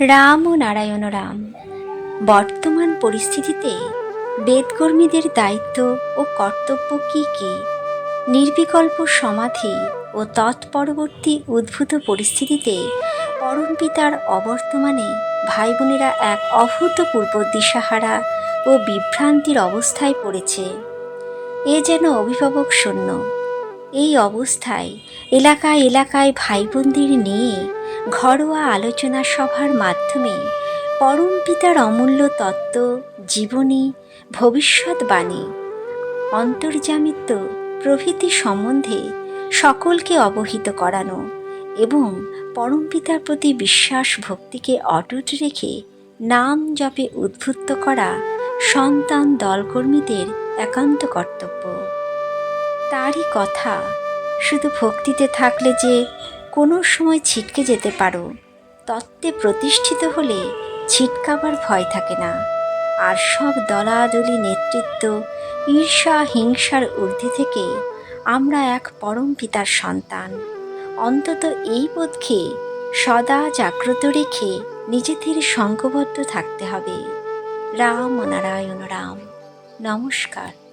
রাম ও নারায়ণ রাম। বর্তমান পরিস্থিতিতে বেদকর্মীদের দায়িত্ব ও কর্তব্য কি কি? নির্বিকল্প সমাধি ও তৎপরবর্তী উদ্ভূত পরিস্থিতিতে পরম পিতার অবর্তমানে ভাই বোনেরা এক অভূতপূর্ব দিশাহারা ও বিভ্রান্তির অবস্থায় পড়েছে। এ যেন অভিভাবক শূন্য। এই অবস্থায় এলাকায় এলাকায় ভাই বোনদের নিয়ে ঘরোয়া আলোচনা সভার মাধ্যমে পরম পিতার অমূল্য তত্ত্ব, জীবনী, ভবিষ্যৎবাণী অন্তর্জামিত্ব প্রভৃতি সম্বন্ধে সকলকে অবহিত করানো এবং পরম পিতার প্রতি বিশ্বাস ভক্তিকে অটুট রেখে নাম জপে উদ্বুদ্ধ করা সন্তান দলকর্মীদের একান্ত কর্তব্য। তারই কথা শুধু ভক্তিতে থাকলে যে কোনো সময় ছিটকে যেতে পারো। তত্ত্বে প্রতিষ্ঠিত হলে ছিটকাবার ভয় থাকে না। আর সব দলাদলি নেতৃত্ব ঈর্ষা হিংসার ঊর্ধ্বে থেকে আমরা এক পরম পিতার সন্তান। অন্তত এই বোধকে সদা জাগ্রত রেখে নিজেদের সঙ্গবদ্ধ থাকতে হবে। রাম নারায়ণ রাম। নমস্কার।